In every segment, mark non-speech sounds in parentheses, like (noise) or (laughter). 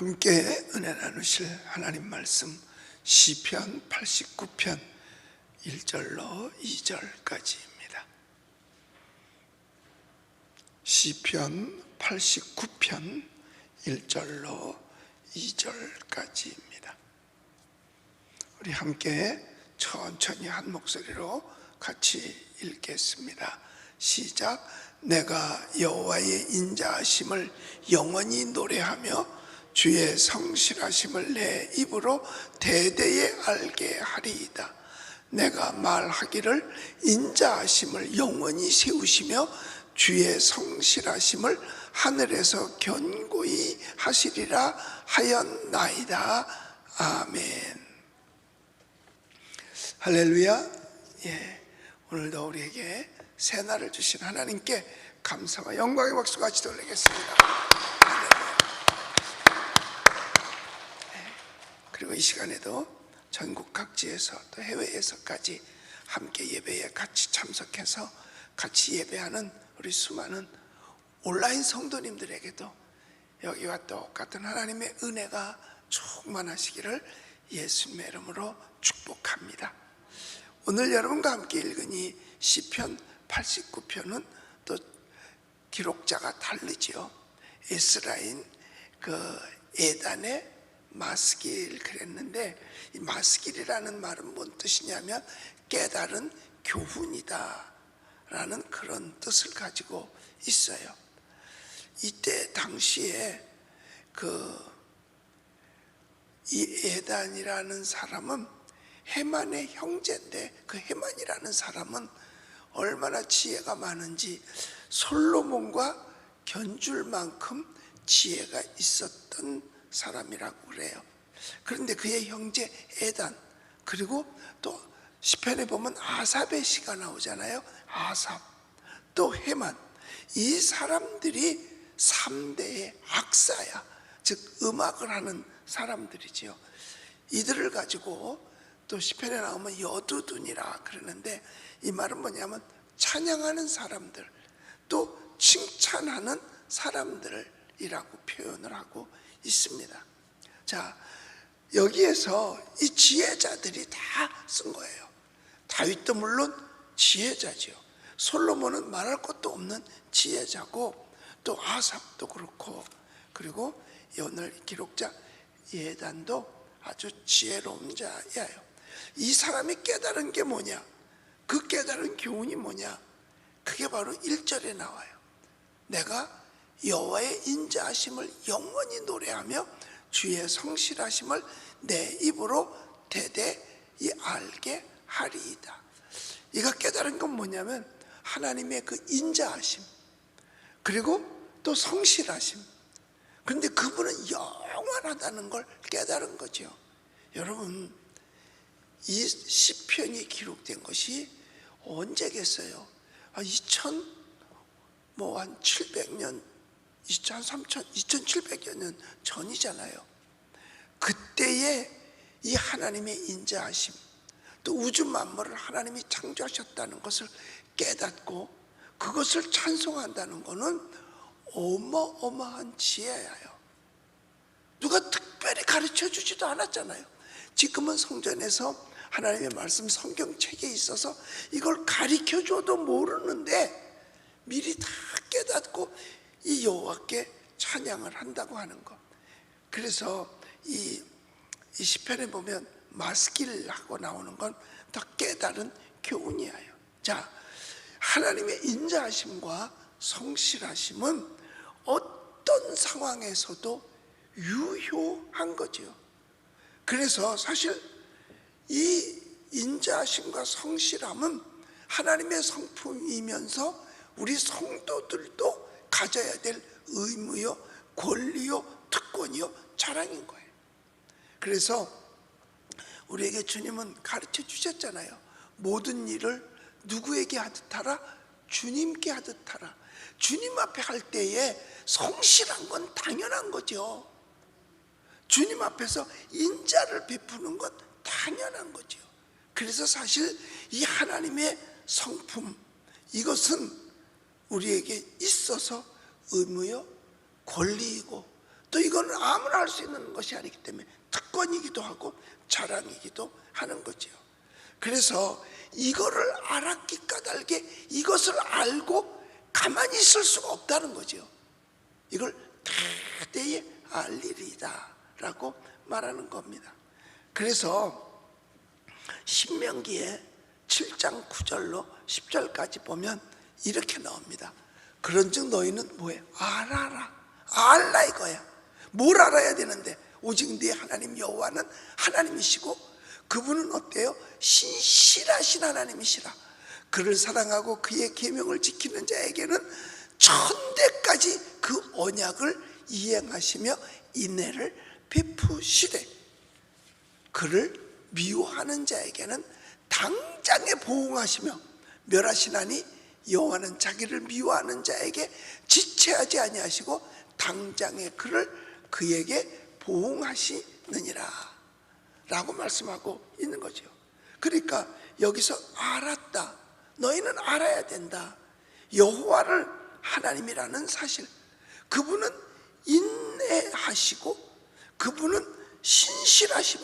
함께 은혜 나누실 하나님 말씀 시편 89편 1절로 2절까지입니다. 시편 89편 1절로 2절까지입니다. 우리 함께 천천히 한 목소리로 같이 읽겠습니다. 시작. 내가 여호와의 인자하심을 영원히 노래하며 주의 성실하심을 내 입으로 대대에 알게 하리이다. 내가 말하기를 인자하심을 영원히 세우시며 주의 성실하심을 하늘에서 견고히 하시리라 하였나이다. 아멘. 할렐루야. 예. 오늘도 우리에게 새 날을 주신 하나님께 감사와 영광의 박수 같이 돌리겠습니다. 할렐루야. 예. 그리고 이 시간에도 전국 각지에서 또 해외에서까지 함께 예배에 같이 참석해서 같이 예배하는 우리 수많은 온라인 성도님들에게도 여기와 똑같은 하나님의 은혜가 충만하시기를 예수님의 이름으로 축복합니다. 오늘 여러분과 함께 읽은 이 시편 89편은 또 기록자가 다르지요. 에스라인 그 에단의 마스길 그랬는데 이 마스길이라는 말은 뭔 뜻이냐면 깨달은 교훈이다 라는 그런 뜻을 가지고 있어요. 이때 당시에 그 이 에단이라는 사람은 해만의 형제인데 그 해만이라는 사람은 얼마나 지혜가 많은지 솔로몬과 견줄 만큼 지혜가 있었던 사람이라고 그래요. 그런데 그의 형제 에단 그리고 또 시편에 보면 아삽의 시가 나오잖아요. 아삽 또 해만 이 사람들이 3대의 악사야. 즉 음악을 하는 사람들이지요. 이들을 가지고 또 시편에 나오면 여두둔이라 그러는데 이 말은 뭐냐면 찬양하는 사람들 또 칭찬하는 사람들 이라고 표현을 하고 있습니다. 자 여기에서 이 지혜자들이 다 쓴 거예요. 다윗도 물론 지혜자지요. 솔로몬은 말할 것도 없는 지혜자고 또 아삽도 그렇고 그리고 오늘 기록자 예단도 아주 지혜로운 자예요. 이 사람이 깨달은 게 뭐냐? 그 깨달은 교훈이 뭐냐? 그게 바로 1절에 나와요. 내가 여호와의 인자하심을 영원히 노래하며 주의 성실하심을 내 입으로 대대히 알게 하리이다. 이가 깨달은 건 뭐냐면 하나님의 그 인자하심 그리고 또 성실하심. 그런데 그분은 영원하다는 걸 깨달은 거죠. 여러분 이 시편이 기록된 것이 언제겠어요? 아, 2000뭐한 700년, 2000, 3000, 2700여 년 전이잖아요. 그때에 이 하나님의 인자하심, 또 우주 만물을 하나님이 창조하셨다는 것을 깨닫고 그것을 찬송한다는 것은 어마어마한 지혜예요. 누가 특별히 가르쳐 주지도 않았잖아요. 지금은 성전에서 하나님의 말씀 성경책에 있어서 이걸 가르쳐 줘도 모르는데 미리 다 깨닫고 이 여호와께 찬양을 한다고 하는 것. 그래서 이, 이 시편에 보면 마스길 하고 나오는 건 다 깨달은 교훈이에요. 자, 하나님의 인자하심과 성실하심은 어떤 상황에서도 유효한 거죠. 그래서 사실 이 인자하심과 성실함은 하나님의 성품이면서 우리 성도들도 가져야 될 의무요, 권리요, 특권이요, 자랑인 거예요. 그래서 우리에게 주님은 가르쳐 주셨잖아요. 모든 일을 누구에게 하듯 하라? 주님께 하듯 하라. 주님 앞에 할 때에 성실한 건 당연한 거죠. 주님 앞에서 인자를 베푸는 건 당연한 거죠. 그래서 사실 이 하나님의 성품 이것은 우리에게 있어서 의무요 권리이고 또 이거는 아무나 할 수 있는 것이 아니기 때문에 특권이기도 하고 자랑이기도 하는 거지요. 그래서 이거를 알았기 까닭에 이것을 알고 가만히 있을 수가 없다는 거지요. 이걸 대대에 알 일이다 라고 말하는 겁니다. 그래서 신명기에 7장 9절로 10절까지 보면 이렇게 나옵니다. 그런즉 너희는 뭐해? 알아라. 알라 이거야. 뭘 알아야 되는데 오직 네 하나님 여호와는 하나님이시고 그분은 어때요? 신실하신 하나님이시라. 그를 사랑하고 그의 계명을 지키는 자에게는 천대까지 그 언약을 이행하시며 인내를 베푸시되 그를 미워하는 자에게는 당장에 보응하시며 멸하시나니 여호와는 자기를 미워하는 자에게 지체하지 아니하시고 당장에 그를 그에게 보응하시느니라 라고 말씀하고 있는 거죠. 그러니까 여기서 알았다. 너희는 알아야 된다. 여호와를 하나님이라는 사실. 그분은 인내하시고 그분은 신실하신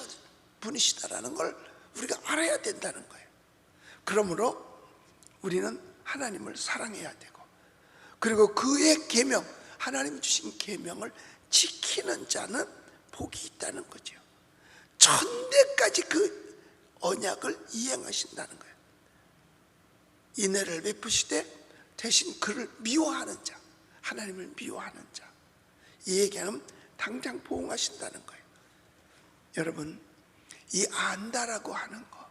분이시다라는 걸 우리가 알아야 된다는 거예요. 그러므로 우리는 하나님을 사랑해야 되고 그리고 그의 계명 하나님 주신 계명을 지키는 자는 복이 있다는 거죠. 천대까지 그 언약을 이행하신다는 거예요. 인애를 베푸시되 대신 그를 미워하는 자, 하나님을 미워하는 자, 이 얘기는 당장 보응하신다는 거예요. 여러분, 이 안다라고 하는 거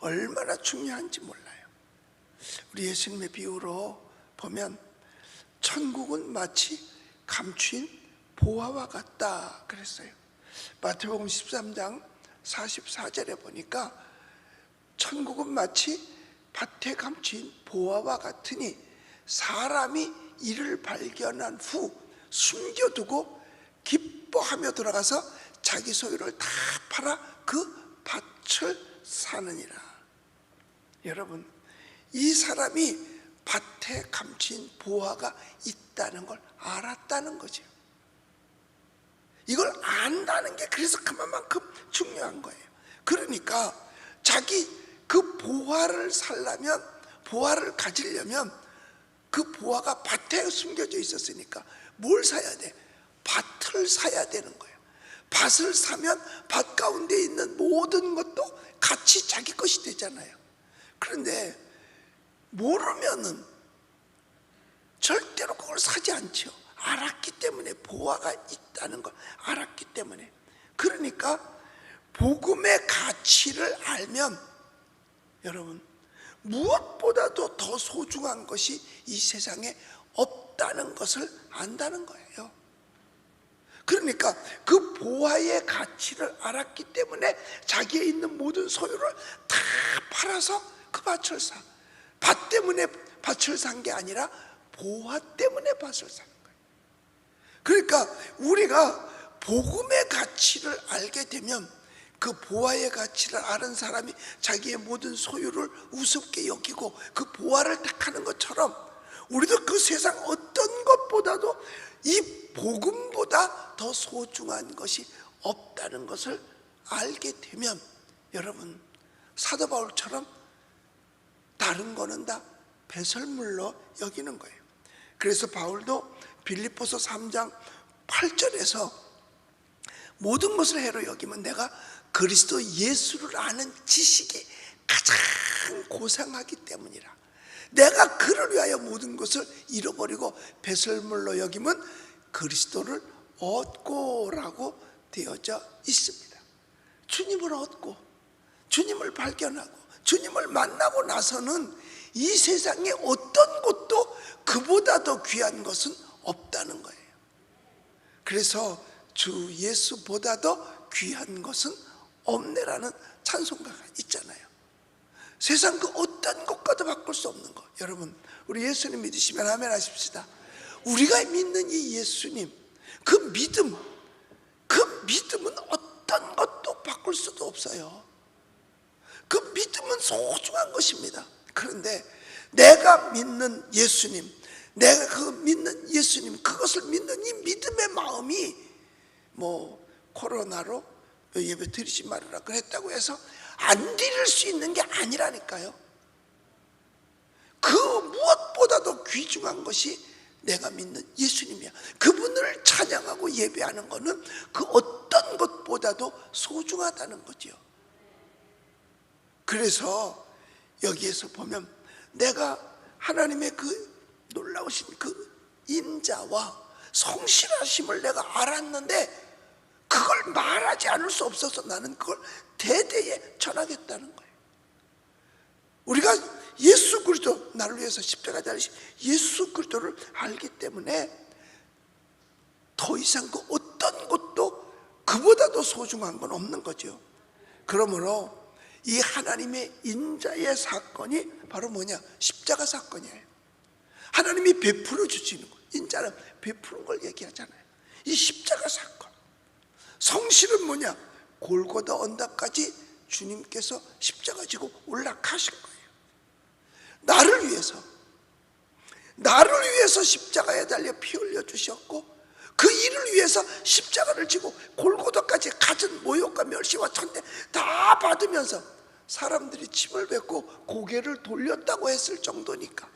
얼마나 중요한지 몰라요. 우리 예수님의 비유로 보면 천국은 마치 감추인 보화와 같다 그랬어요. 마태복음 13장 44절에 보니까 천국은 마치 밭에 감추인 보화와 같으니 사람이 이를 발견한 후 숨겨두고 기뻐하며 돌아가서 자기 소유를 다 팔아 그 밭을 사느니라. 여러분, 이 사람이 밭에 감춘 보화가 있다는 걸 알았다는 거죠. 이걸 안다는 게 그래서 그만큼 중요한 거예요. 그러니까 자기 그 보화를 살려면 보화를 가지려면 그 보화가 밭에 숨겨져 있었으니까 뭘 사야 돼? 밭을 사야 되는 거예요. 밭을 사면 밭 가운데 있는 모든 것도 같이 자기 것이 되잖아요. 그런데 모르면은 절대로 그걸 사지 않죠. 알았기 때문에 보화가 있다는 걸 알았기 때문에 그러니까 복음의 가치를 알면 여러분 무엇보다도 더 소중한 것이 이 세상에 없다는 것을 안다는 거예요. 그러니까 그 보화의 가치를 알았기 때문에 자기에 있는 모든 소유를 다 팔아서 그 밭을 사. 밭 때문에 밭을 산 게 아니라 보화 때문에 밭을 사는 거예요. 그러니까 우리가 복음의 가치를 알게 되면 그 보화의 가치를 아는 사람이 자기의 모든 소유를 우습게 여기고 그 보화를 택하는 것처럼 우리도 그 세상 어떤 것보다도 이 복음보다 더 소중한 것이 없다는 것을 알게 되면 여러분 사도 바울처럼 다른 거는 다 배설물로 여기는 거예요. 그래서 바울도 빌립보서 3장 8절에서 모든 것을 해로 여기면 내가 그리스도 예수를 아는 지식이 가장 고상하기 때문이라. 내가 그를 위하여 모든 것을 잃어버리고 배설물로 여기면 그리스도를 얻고라고 되어져 있습니다. 주님을 얻고 주님을 발견하고 주님을 만나고 나서는 이 세상에 어떤 것도 그보다 더 귀한 것은 없다는 거예요. 그래서 주 예수보다 더 귀한 것은 없네라는 찬송가가 있잖아요. 세상 그 어떤 것과도 바꿀 수 없는 것. 여러분, 우리 예수님 믿으시면 아멘 하십시다. 우리가 믿는 이 예수님, 그 믿음, 그 믿음은 어떤 것도 바꿀 수도 없어요. 소중한 것입니다. 그런데 내가 믿는 예수님, 내가 그 믿는 예수님, 그것을 믿는 이 믿음의 마음이 뭐 코로나로 예배 드리지 말아라 그랬다고 해서 안 드릴 수 있는 게 아니라니까요. 그 무엇보다도 귀중한 것이 내가 믿는 예수님이야. 그분을 찬양하고 예배하는 것은 그 어떤 것보다도 소중하다는 거지요. 그래서 여기에서 보면 내가 하나님의 그 놀라우신 그 인자와 성실하심을 내가 알았는데 그걸 말하지 않을 수 없어서 나는 그걸 대대에 전하겠다는 거예요. 우리가 예수 그리스도 나를 위해서 십자가 달리신 예수 그리스도를 알기 때문에 더 이상 그 어떤 것도 그보다도 소중한 건 없는 거죠. 그러므로 이 하나님의 인자의 사건이 바로 뭐냐? 십자가 사건이에요. 하나님이 베풀어 주시는 거. 인자는 베푸는 걸 얘기하잖아요. 이 십자가 사건. 성실은 뭐냐? 골고다 언덕까지 주님께서 십자가 지고 올라가신 거예요. 나를 위해서 나를 위해서 십자가에 달려 피 흘려 주셨고 그 일을 위해서 십자가를 지고 골고다까지 갖은 모욕과 멸시와 천대 다 받으면서 사람들이 침을 뱉고 고개를 돌렸다고 했을 정도니까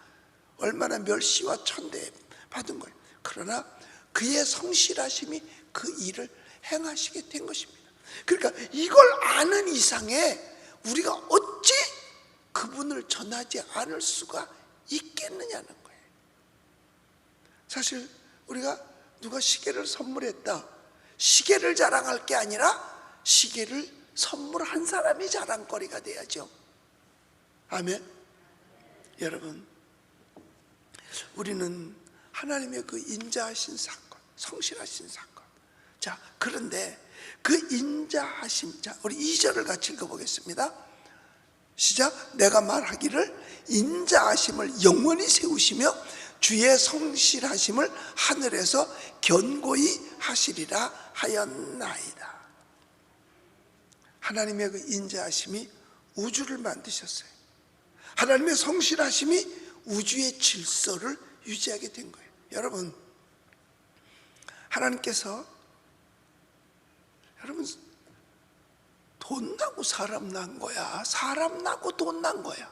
얼마나 멸시와 천대 받은 거예요. 그러나 그의 성실하심이 그 일을 행하시게 된 것입니다. 그러니까 이걸 아는 이상에 우리가 어찌 그분을 전하지 않을 수가 있겠느냐는 거예요. 사실 우리가 누가 시계를 선물했다. 시계를 자랑할 게 아니라 시계를 선물한 사람이 자랑거리가 돼야죠. 아멘. 여러분, 우리는 하나님의 그 인자하신 사건, 성실하신 사건. 자, 그런데 그 인자하심, 자, 우리 2절을 같이 읽어보겠습니다. 시작. 내가 말하기를 인자하심을 영원히 세우시며 주의 성실하심을 하늘에서 견고히 하시리라 하였나이다. 하나님의 그 인자하심이 우주를 만드셨어요. 하나님의 성실하심이 우주의 질서를 유지하게 된 거예요. 여러분, 하나님께서 여러분 돈 나고 사람 난 거야. 사람 나고 돈 난 거야.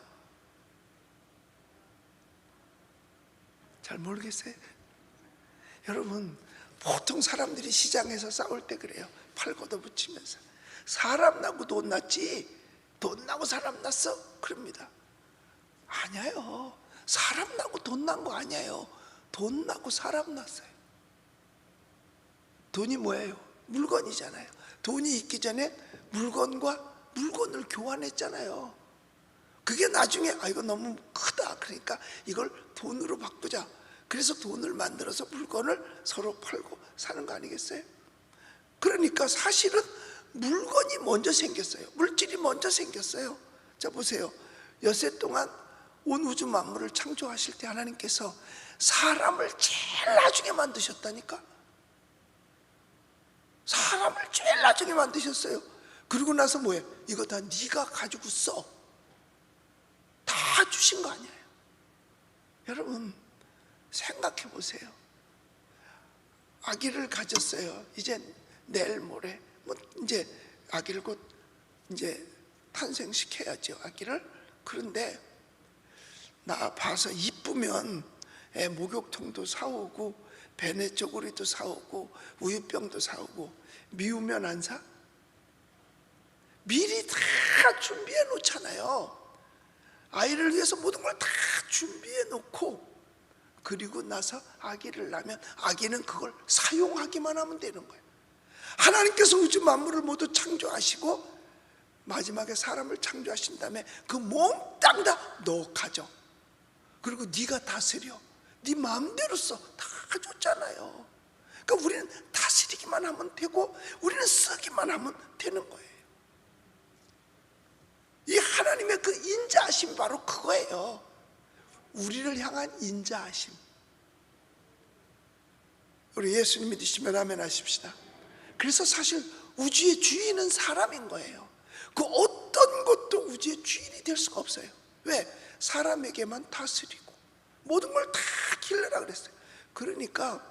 잘 모르겠어요. 여러분, 보통 사람들이 시장에서 싸울 때 그래요. 팔고도 붙이면서. 사람 나고 돈 났지, 돈 나고 사람 났어? 그럽니다. 아니에요. 사람 나고 돈난거 아니에요. 돈 나고 사람 났어요. 돈이 뭐예요? 물건이잖아요. 돈이 있기 전에 물건과 물건을 교환했잖아요. 그게 나중에 아 이거 너무 크다. 그러니까 이걸 돈으로 바꾸자. 그래서 돈을 만들어서 물건을 서로 팔고 사는 거 아니겠어요? 그러니까 사실은 물건이 먼저 생겼어요. 물질이 먼저 생겼어요. 자 보세요. 여세 동안 온 우주 만물을 창조하실 때 하나님께서 사람을 제일 나중에 만드셨다니까. 사람을 제일 나중에 만드셨어요. 그리고 나서 뭐예요? 이거 다 네가 가지고 써. 다 주신 거 아니에요. 여러분 생각해 보세요. 아기를 가졌어요. 이제 내일 모레 뭐 이제 아기를 곧 이제 탄생시켜야죠. 아기를 그런데 나 봐서 이쁘면 애 목욕통도 사오고 배내 쪼그리도 사오고 우유병도 사오고 미우면 안 사? 미리 다 준비해 놓잖아요. 아이를 위해서 모든 걸 다 준비해 놓고 그리고 나서 아기를 낳으면 아기는 그걸 사용하기만 하면 되는 거예요. 하나님께서 우주 만물을 모두 창조하시고 마지막에 사람을 창조하신 다음에 그 몽땅 다 너 가져. 그리고 네가 다스려. 네 마음대로 써. 다 줬잖아요. 그러니까 우리는 다스리기만 하면 되고 우리는 쓰기만 하면 되는 거예요. 이 하나님의 그 인자하심 바로 그거예요. 우리를 향한 인자하심. 우리 예수님 믿으시면 아멘 하십시다. 그래서 사실 우주의 주인은 사람인 거예요. 그 어떤 것도 우주의 주인이 될 수가 없어요. 왜? 사람에게만 다스리고 모든 걸 다 길러라 그랬어요. 그러니까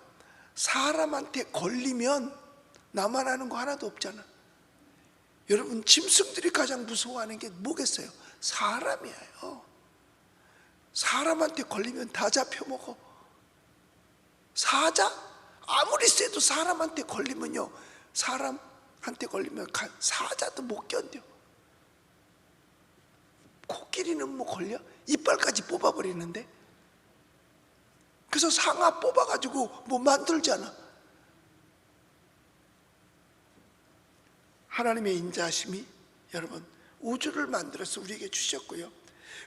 사람한테 걸리면 나만 아는 거 하나도 없잖아. 여러분 짐승들이 가장 무서워하는 게 뭐겠어요? 사람이에요. 사람한테 걸리면 다 잡혀먹어. 사자? 아무리 세도 사람한테 걸리면요. 사람한테 걸리면 가- 사자도 못 견뎌. 코끼리는 뭐 걸려? 이빨까지 뽑아버리는데. 그래서 상아 뽑아가지고 뭐 만들잖아. 하나님의 인자하심이 여러분 우주를 만들어서 우리에게 주셨고요.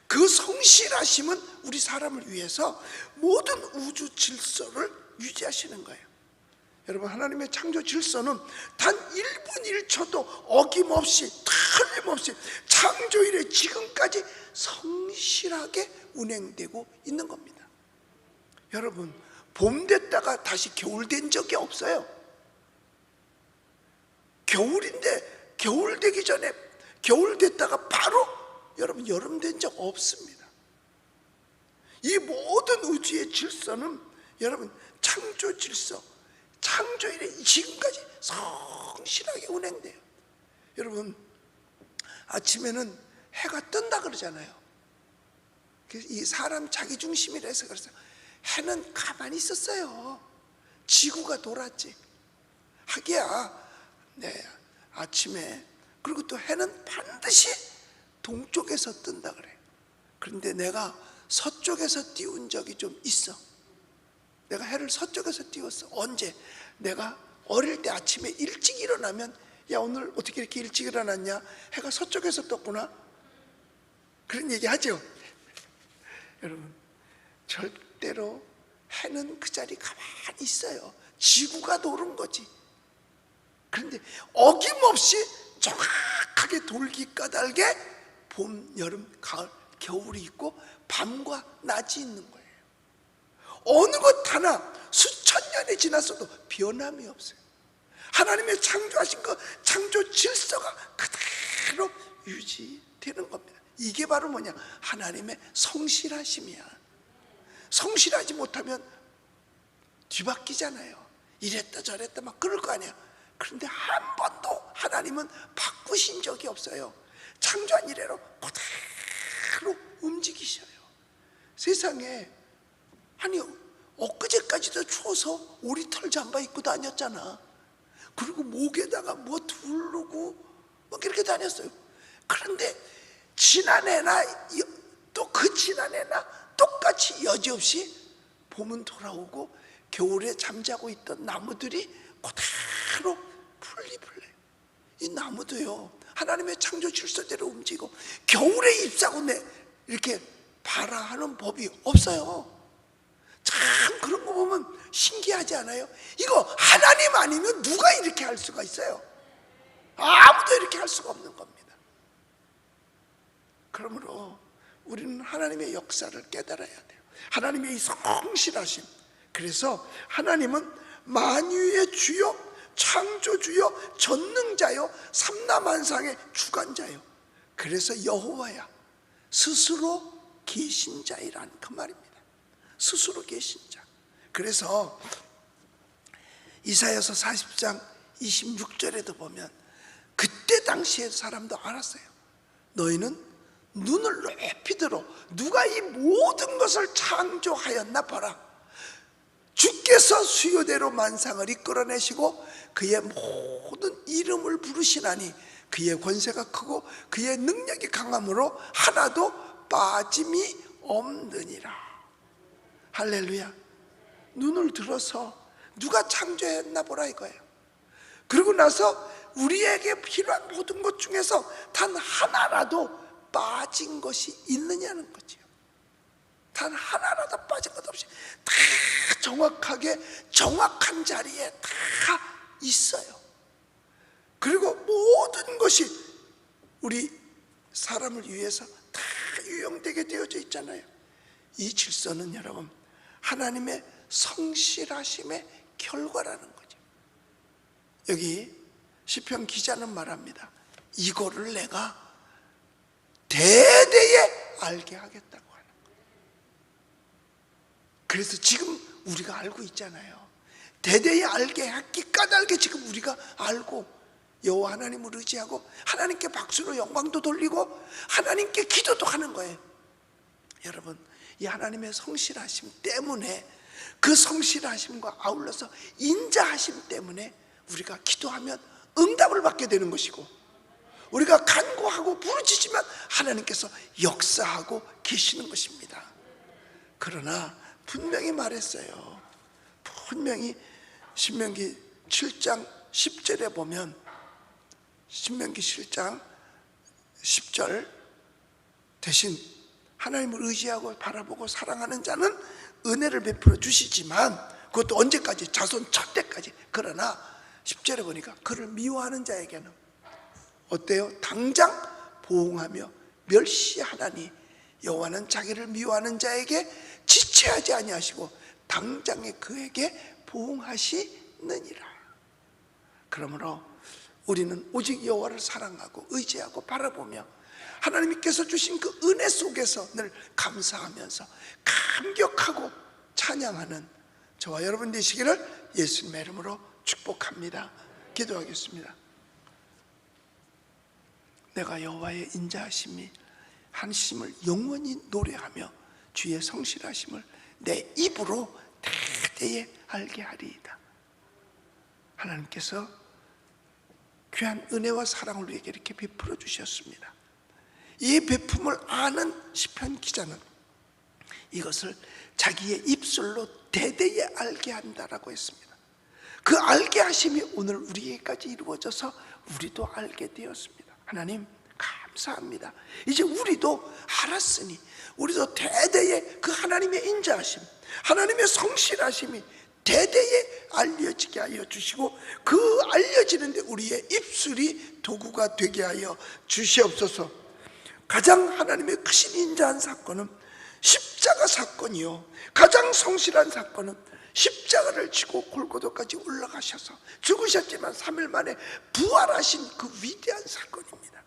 그 성실하심은 우리 사람을 위해서 모든 우주 질서를 유지하시는 거예요. 여러분 하나님의 창조 질서는 단 1분 1초도 어김없이 틀림없이 창조 이래 지금까지 성실하게 운행되고 있는 겁니다. 여러분 봄 됐다가 다시 겨울 된 적이 없어요. 겨울인데 겨울 되기 전에 겨울 됐다가 바로 여러분 여름 된 적 없습니다. 이 모든 우주의 질서는 여러분 창조 질서, 창조 이래 지금까지 성실하게 운행돼요. 여러분 아침에는 해가 뜬다 그러잖아요. 이 사람 자기 중심이라 해서 그래서 해는 가만히 있었어요. 지구가 돌았지. 하기야, 네, 아침에 그리고 또 해는 반드시 동쪽에서 뜬다 그래. 그런데 내가 서쪽에서 띄운 적이 좀 있어. 내가 해를 서쪽에서 띄웠어. 언제? 내가 어릴 때 아침에 일찍 일어나면 야 오늘 어떻게 이렇게 일찍 일어났냐? 해가 서쪽에서 떴구나. 그런 얘기 하죠. (laughs) 여러분 절대로 해는 그 자리 가만히 있어요. 지구가 도는 거지. 그런데 어김없이 정확하게 돌기 까닭에 봄, 여름, 가을, 겨울이 있고 밤과 낮이 있는 거예요. 어느 것 하나 수천 년이 지났어도 변함이 없어요. 하나님의 창조하신 그 창조 질서가 그대로 유지되는 겁니다. 이게 바로 뭐냐? 하나님의 성실하심이야. 성실하지 못하면 뒤바뀌잖아요. 이랬다 저랬다 막 그럴 거 아니야. 그런데 한 번도 하나님은 바꾸신 적이 없어요. 창조한 이래로 그대로 움직이셔요. 세상에 아니 엊그제까지도 추워서 오리털 잠바 입고 다녔잖아. 그리고 목에다가 뭐 두르고 뭐 그렇게 다녔어요. 그런데 지난해나 또 그 지난해나 똑같이 여지없이 봄은 돌아오고 겨울에 잠자고 있던 나무들이 그대로 풀잎을 내. 이 나무도요 하나님의 창조 질서대로 움직이고 겨울에 잎사고 내 이렇게 발화하는 법이 없어요. 참 그런 거 보면 신기하지 않아요? 이거 하나님 아니면 누가 이렇게 할 수가 있어요? 아무도 이렇게 할 수가 없는 겁니다. 그러므로 우리는 하나님의 역사를 깨달아야 돼요. 하나님의 이 성실하심. 그래서 하나님은 만유의 주요, 창조주요, 전능자요, 삼라만상의 주관자요. 그래서 여호와야 스스로 계신 자이란 그 말입니다. 스스로 계신 자. 그래서 이사야서 40장 26절에도 보면 그때 당시에 사람도 알았어요. 너희는 눈을 높이 들어 누가 이 모든 것을 창조하였나 봐라. 주께서 수요대로 만상을 이끌어내시고 그의 모든 이름을 부르시나니 그의 권세가 크고 그의 능력이 강함으로 하나도 빠짐이 없느니라. 할렐루야. 눈을 들어서 누가 창조했나 보라 이거예요. 그리고 나서 우리에게 필요한 모든 것 중에서 단 하나라도 빠진 것이 있느냐는 거지요. 단 하나라도 빠진 것 없이 다 정확하게 정확한 자리에 다 있어요. 그리고 모든 것이 우리 사람을 위해서 다 유용되게 되어져 있잖아요. 이 질서는 여러분 하나님의 성실하심의 결과라는 거죠. 여기 시편 기자는 말합니다. 이거를 내가 대대에 알게 하겠다고 하는 거예요. 그래서 지금 우리가 알고 있잖아요. 대대에 알게 했기 까닭에 지금 우리가 알고 여호와 하나님을 의지하고 하나님께 박수로 영광도 돌리고 하나님께 기도도 하는 거예요. 여러분, 이 하나님의 성실하심 때문에 그 성실하심과 아울러서 인자하심 때문에 우리가 기도하면 응답을 받게 되는 것이고 우리가 간구하고 부르짖으면 하나님께서 역사하고 계시는 것입니다. 그러나 분명히 말했어요. 분명히 신명기 7장 10절에 보면 신명기 7장 10절 대신 하나님을 의지하고 바라보고 사랑하는 자는 은혜를 베풀어 주시지만 그것도 언제까지 자손 첫 때까지 그러나 10절에 보니까 그를 미워하는 자에게는 어때요? 당장 보응하며 멸시하나니 여호와는 자기를 미워하는 자에게 지체하지 아니하시고 당장에 그에게 보응하시느니라. 그러므로 우리는 오직 여호와를 사랑하고 의지하고 바라보며 하나님께서 주신 그 은혜 속에서 늘 감사하면서 감격하고 찬양하는 저와 여러분 되시기를 예수님의 이름으로 축복합니다. 기도하겠습니다. 내가 여호와의 인자하심이 한심을 영원히 노래하며 주의 성실하심을 내 입으로 대대에 알게 하리이다. 하나님께서 귀한 은혜와 사랑을 우리에게 이렇게 베풀어 주셨습니다. 이 베품을 아는 시편 기자는 이것을 자기의 입술로 대대에 알게 한다라고 했습니다. 그 알게 하심이 오늘 우리에게까지 이루어져서 우리도 알게 되었습니다. 하나님 감사합니다. 이제 우리도 알았으니 우리도 대대에 그 하나님의 인자하심, 하나님의 성실하심이 대대에 알려지게 하여 주시고 그 알려지는데 우리의 입술이 도구가 되게 하여 주시옵소서. 가장 하나님의 크신 인자한 사건은 십자가 사건이요. 가장 성실한 사건은 십자가를 지고 골고도까지 올라가셔서 죽으셨지만 3일 만에 부활하신 그 위대한 사건입니다.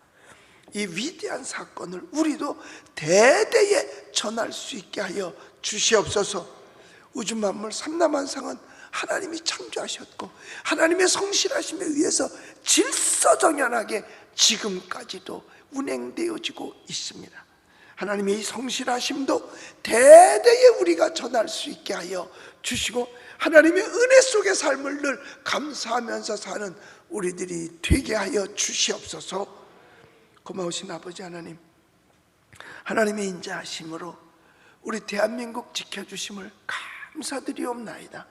이 위대한 사건을 우리도 대대에 전할 수 있게 하여 주시옵소서. 우주 만물 삼라만상은 하나님이 창조하셨고 하나님의 성실하심에 의해서 질서정연하게 지금까지도 운행되어지고 있습니다. 하나님의 이 성실하심도 대대에 우리가 전할 수 있게 하여 주시고 하나님의 은혜 속의 삶을 늘 감사하면서 사는 우리들이 되게 하여 주시옵소서. 고마우신 아버지 하나님, 하나님의 인자하심으로 우리 대한민국 지켜주심을 감사드리옵나이다.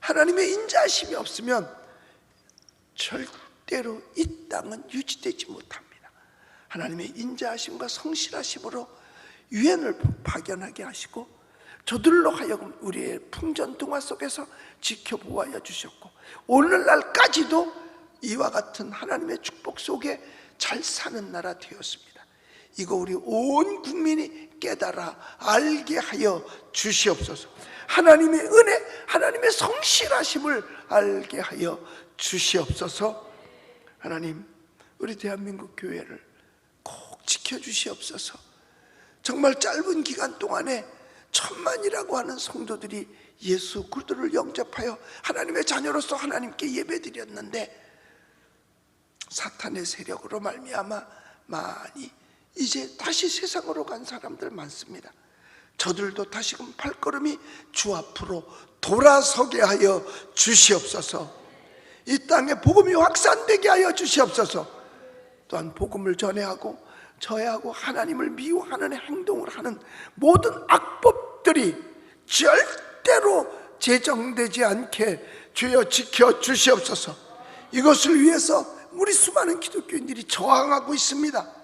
하나님의 인자하심이 없으면 절대로 이 땅은 유지되지 못합니다. 하나님의 인자하심과 성실하심으로 유엔을 파견하게 하시고 저들로 하여금 우리의 풍전등화 속에서 지켜보아야 주셨고 오늘날까지도 이와 같은 하나님의 축복 속에 잘 사는 나라 되었습니다. 이거 우리 온 국민이 깨달아 알게 하여 주시옵소서. 하나님의 은혜, 하나님의 성실하심을 알게 하여 주시옵소서. 하나님, 우리 대한민국 교회를 꼭 지켜주시옵소서. 정말 짧은 기간 동안에 천만이라고 하는 성도들이 예수 그리스도를 영접하여 하나님의 자녀로서 하나님께 예배드렸는데 사탄의 세력으로 말미암아 많이 이제 다시 세상으로 간 사람들 많습니다. 저들도 다시금 발걸음이 주 앞으로 돌아서게 하여 주시옵소서. 이 땅에 복음이 확산되게 하여 주시옵소서. 또한 복음을 전해하고 저해하고 하나님을 미워하는 행동을 하는 모든 악법들이 절대로 제정되지 않게 주여 지켜 주시옵소서. 이것을 위해서 우리 수많은 기독교인들이 저항하고 있습니다.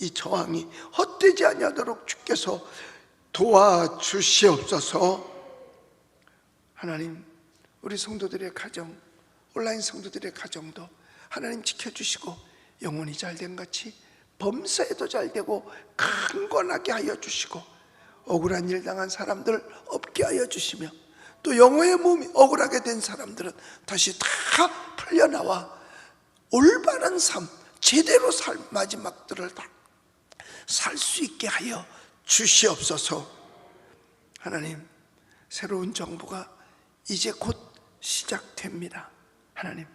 이 저항이 헛되지 아니하도록 주께서 도와주시옵소서. 하나님, 우리 성도들의 가정, 온라인 성도들의 가정도 하나님 지켜주시고 영혼이 잘된 같이 범사에도 잘 되고 강건하게 하여 주시고 억울한 일 당한 사람들 없게 하여 주시며 또 영혼의 몸이 억울하게 된 사람들은 다시 다 풀려나와 올바른 삶, 제대로 살 마지막들을 다 살 수 있게 하여 주시옵소서. 하나님, 새로운 정부가 이제 곧 시작됩니다. 하나님,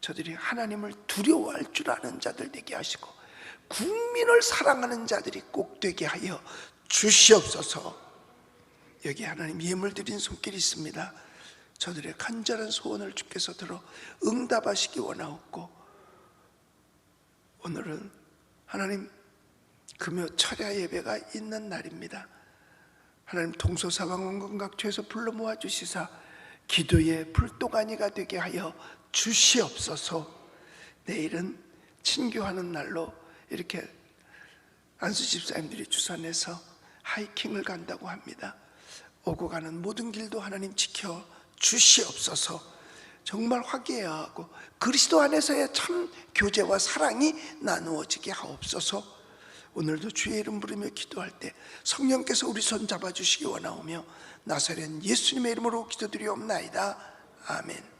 저들이 하나님을 두려워할 줄 아는 자들 되게 하시고 국민을 사랑하는 자들이 꼭 되게 하여 주시옵소서. 여기 하나님 예물 드린 손길이 있습니다. 저들의 간절한 소원을 주께서 들어 응답하시기 원하옵고 오늘은 하나님 금요 철야 예배가 있는 날입니다. 하나님 동서사방원건각처에서 불러 모아 주시사 기도의 불도가니가 되게 하여 주시옵소서. 내일은 친교하는 날로 이렇게 안수 집사님들이 주선해서 하이킹을 간다고 합니다. 오고 가는 모든 길도 하나님 지켜 주시옵소서. 정말 화기애애하고 그리스도 안에서의 참 교제와 사랑이 나누어지게 하옵소서. 오늘도 주의 이름 부르며 기도할 때 성령께서 우리 손 잡아 주시기 원하오며 나사렛 예수님의 이름으로 기도드리옵나이다. 아멘.